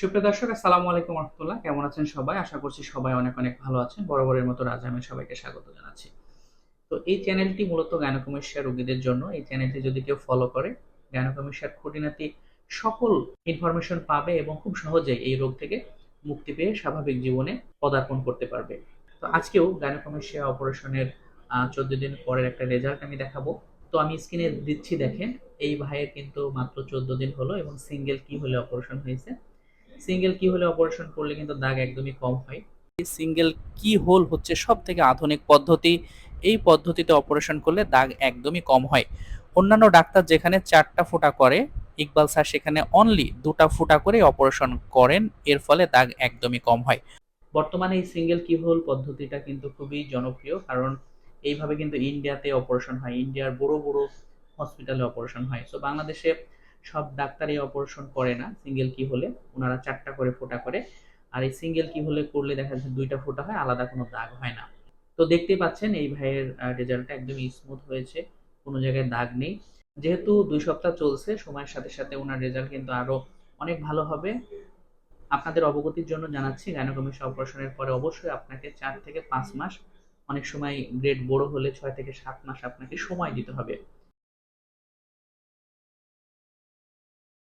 সুপ্রিয় দর্শক, আসসালামু আলাইকুম রহমতুল্লাহ। কেমন আছেন সবাই? আশা করছি সবাই অনেক অনেক ভালো আছেন। বরাবরের মতো রাজা আমি সবাইকে স্বাগত জানাচ্ছি। তো এই চ্যানেলটি মূলত গায়নোকমেশিয়া রোগীদের জন্য। এই চ্যানেলটি যদি কেউ ফলো করে, গায়নোকমেশিয়ার খুঁটিনাটি সকল ইনফরমেশন পাবে এবং খুব সহজেই এই রোগ থেকে মুক্তি পেয়ে স্বাভাবিক জীবনে পদার্পণ করতে পারবে। তো আজকেও গায়নোকমেশিয়া অপারেশনের চোদ্দ দিন পরের একটা রেজাল্ট আমি দেখাবো। তো আমি স্ক্রিনে দিচ্ছি দেখেন, এই ভাইয়ের কিন্তু মাত্র চোদ্দ দিন হলো এবং সিঙ্গেল কি হলে অপারেশন হয়েছে। সিঙ্গেল কি হলে অপারেশন করলে কিন্তু দাগ একদমই কম হয়? সিঙ্গেল কি হোল হচ্ছে সব থেকে আধুনিক পদ্ধতি। এই পদ্ধতিতে অপারেশন করলে দাগ একদমই কম হয়। অন্যান্য ডাক্তার যেখানে চারটা ফুটা করে ইকবাল স্যার সেখানে অনলি দুটা ফুটা করে অপারেশন করেন এর ফলে দাগ একদমই কম হয়। বর্তমানে এই সিঙ্গেল কি হোল পদ্ধতিটা কিন্তু খুবই জনপ্রিয় কারণ এইভাবে কিন্তু ইন্ডিয়াতে অপারেশন হয় ইন্ডিয়ার বড় বড় হসপিটালে অপারেশন হয়। সো বাংলাদেশে সব ডাক্তারই অপারেশন করে না সিঙ্গেল কি হলে, ওনারা চারটা করে ফোটা করে, আর এই সিঙ্গেল কি হলে করলে দেখা যাচ্ছে দুইটা ফোঁটা হয়, আলাদা কোনো দাগ হয় না। তো দেখতেই পাচ্ছেন, এই ভাইয়ের রেজাল্টটা একদমই স্মুথ হয়েছে, কোনো জায়গায় দাগ নেই। যেহেতু দুই সপ্তাহ চলছে, সময়ের সাথে সাথে ওনার রেজাল্ট কিন্তু আরও অনেক ভালো হবে। আপনাদের অবগতির জন্য জানাচ্ছি গাইনোকমিশা অপারেশনের পরে অবশ্যই আপনাকে চার থেকে পাঁচ মাস, অনেক সময় গ্রেড বড় হলে ছয় থেকে সাত মাস আপনাকে সময় দিতে হবে।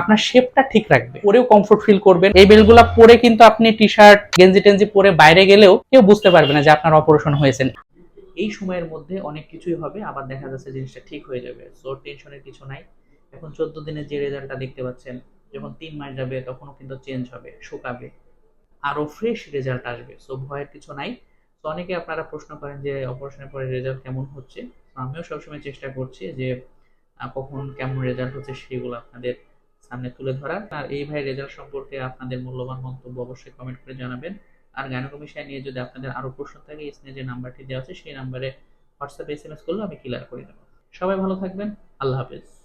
আপনার শেপটা ঠিক রাখবে। পরেও কমফোর্ট ফিল করবেন। এই বেলগুলা পরে কিন্তু আপনি টি শার্ট গেঞ্জি টেঞ্জি পরে বাইরে গেলেও কেউ বুঝতে পারবে না যে আপনার অপারেশন হয়েছে। এই সময়ের মধ্যে অনেক কিছুই হবে, আবার দেখা যাচ্ছে জিনিসটা ঠিক হয়ে যাবে। সো টেনশনের কিছু নাই। এখন চোদ্দ দিনের যে রেজাল্টটা দেখতে পাচ্ছেন, যখন তিন মাস যাবে, তখনও কিন্তু চেঞ্জ হবে, শুকাবে। আরও ফ্রেশ রেজাল্ট আসবে। সো ভয়ের কিছু নাই। তো অনেকে আপনারা প্রশ্ন করেন যে অপারেশনের পরে রেজাল্ট কেমন হচ্ছে? আমিও সবসময় চেষ্টা করছি যে কখন কেমন রেজাল্ট হচ্ছে, সেগুলো আপনাদের সামনে তুলে ধরা। আর এই ভাই রেজাল্ট সম্পর্কে আপনাদের মূল্যবান মন্তব্য অবশ্যই কমেন্ট করে জানাবেন। আর গায়নোকমিশিয়া নিয়ে যদি আপনাদের আরও প্রশ্ন থাকে স্ক্রিনে যে নাম্বারটি দেওয়া আছে, সেই নাম্বারে হোয়াটসঅ্যাপে এস এম এস করলে আমি ক্লিয়ার করে দেবো। সবাই ভালো থাকবেন। আল্লাহ হাফেজ।